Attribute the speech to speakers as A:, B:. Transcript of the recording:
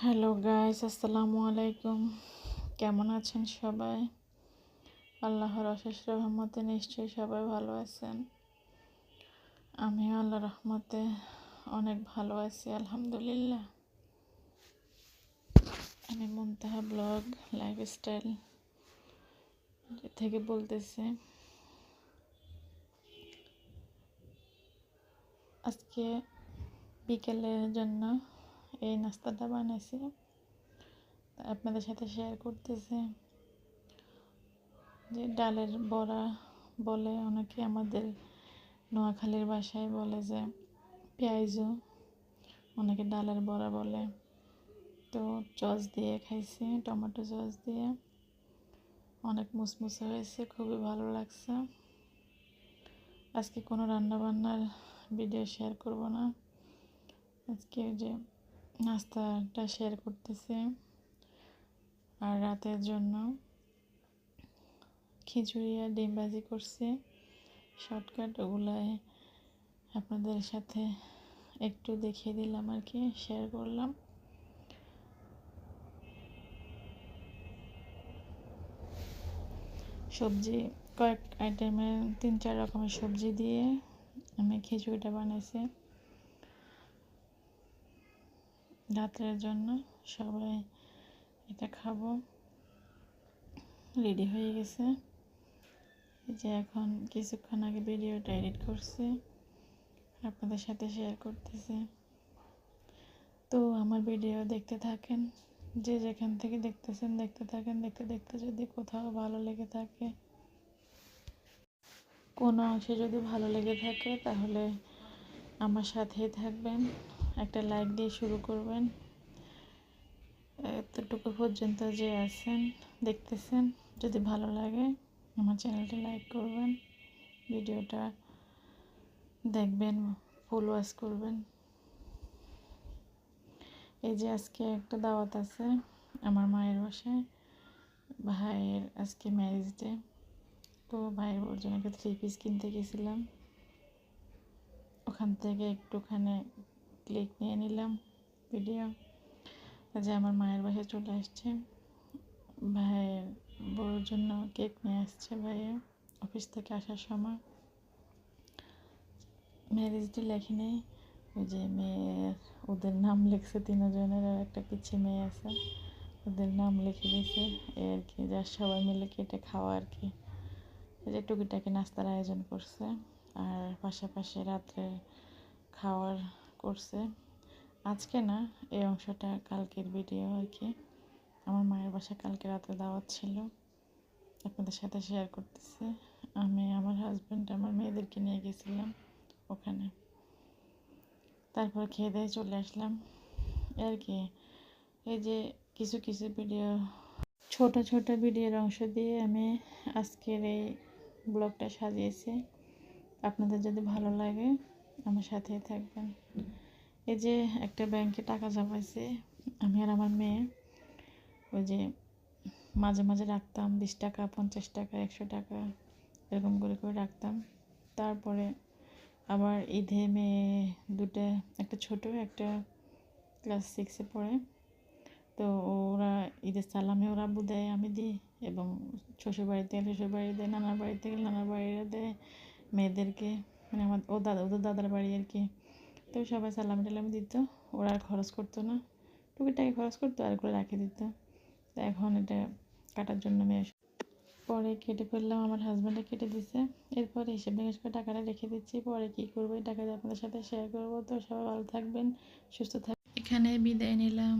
A: Hello guys, আসসালামু আলাইকুম। কেমন আছেন সবাই? আল্লাহর অশেষ রহমতে নিশ্চয়ই সবাই ভালো আছেন। আমিও আল্লাহ রহমতে অনেক ভালো আছি, আলহামদুলিল্লাহ। আমি মুনতাহা ব্লগ, লাইফস্টাইল থেকে বলতেছি। আজকে বিকেলের জন্য এই নাস্তাটা বানাইছি। আপনাদের সাথে শেয়ার করতেছি। যে ডালের বড়া বলে অনেকে আমাদের নোয়াখালীর বাসায় বলে যে পেঁয়াজু। অনেকে ডালের বড়া বলে। তো চস দিয়ে খাইছি, টমেটো চস দিয়ে। অনেক মুসমুসে হয়েছে, খুবই ভালো লাগছে। আজকে কোনো রান্নাবান্নার ভিডিও শেয়ার করব না। আজকে যে নাস্তাটা শেয়ার করতেছে আর রাতের জন্য খিচুড়ি আর ডিম ভাজি করছি। শর্টকাট ওগুলাই আপনাদের সাথে একটু দেখিয়ে দিলাম আর কি শেয়ার করলাম। সবজি কয়েক আইটেমের তিন চার রকমের সবজি দিয়ে আমি খিচুড়িটা বানাইছি। রাতের জন্য সবাই এটা খাব। রেডি হয়ে গেছে। যে এখন কিছুক্ষণ আগে ভিডিওটা এডিট করছি, আপনাদের সাথে শেয়ার করতেছি। তো আমার ভিডিও দেখতে থাকেন, যে যেখান থেকে দেখতেছেন দেখতে থাকেন, দেখতে দেখতে যদি কোথাও ভালো লেগে থাকে, কোনো অংশে যদি ভালো লেগে থাকে, তাহলে আমার সাথেই থাকবেন। একটা লাইক দিয়ে শুরু করবেন। এতটুকু পর্যন্ত যে আছেন, দেখতেছেন, যদি ভালো লাগে আমার চ্যানেলটা লাইক করবেন, ভিডিওটা দেখবেন, ফুল ওয়াশ করবেন। এই যে আজকে একটা দাওয়াত আছে আমার মায়ের বাসায়, ভাইয়ের আজকে ম্যারেজ ডে তো ভাইয়ের ওর জন্য একটা থ্রি পিস কিনতে গেছিলাম। ওখান থেকে একটুখানি ক্লিক নিয়ে নিলাম ভিডিও যে আমার মায়ের বাসায় চলে আসছে। ভাইয়ের বউর জন্য কেক নিয়ে আসছে ভাইয়ে অফিস থেকে আসার সময়। ম্যারেজটি লেখেনি ওই যে মেয়ের, ওদের নাম লিখছে তিনজনের আর একটা পিছিয়ে মেয়ে আছে। ওদের নাম লিখে দিয়েছে। এ আর কি, যা সবাই মিলে কেটে খাওয়া আর কি। এই যে টুকিটাকি নাস্তার আয়োজন করছে। আর পাশাপাশি রাত্রে খাওয়ার করছে। আজকে না এই অংশটা কালকের ভিডিও আর কি। আমার মায়ের বাসা কালকে রাতে দাওয়াত ছিল। আপনাদের সাথে শেয়ার করতেছি। আমি আমার হাজব্যান্ড আমার মেয়েদেরকে নিয়ে গেছিলাম ওখানে। তারপর খেয়ে দিয়ে চলে আসলাম। আর কি, এই যে কিছু কিছু ভিডিও ছোট ছোট ভিডিওর অংশ দিয়ে আমি আজকের এই ব্লগটা সাজিয়েছি। আপনাদের যদি ভালো লাগে আমার সাথেই থাকবেন। এই যে একটা ব্যাংকে টাকা জমাইছে, আমি আর আমার মেয়ে, ওই যে মাঝে মাঝে রাখতাম বিশ টাকা, পঞ্চাশ টাকা, একশো টাকা, এরকম করে করে রাখতাম। তারপরে আবার ঈদে মেয়ে দুটো, একটা ছোট, একটা ক্লাস সিক্সে পড়ে। তো ওরা ঈদের সালামে ওরা আব্বু দেয়, আমি দিই এবং শ্বশুর বাড়িতে গেলে শ্বশুর বাড়ি দেয়, নানার বাড়িতে নানার বাড়িরা দেয়, মেয়েদেরকে মানে আমার ও দাদা, ওদের দাদার বাড়ি আর কি। তো সবাই সালামি টালামি দিত, ওরা আর খরচ করতো না। টুকিটাকি খরচ করতো, আর করে রাখে দিত। তো এখন এটা কাটার জন্য আমি পরে কেটে ফেললাম, আমার হাজব্যান্ডে কেটে দিছে। এরপরে হিসেব নিকেশ করে টাকাটা রেখে দিচ্ছি। পরে কী করব, এই টাকাটা আপনাদের সাথে শেয়ার করব। তো সবাই ভালো থাকবেন, সুস্থ থাকবেন এখানে বিদায় নিলাম।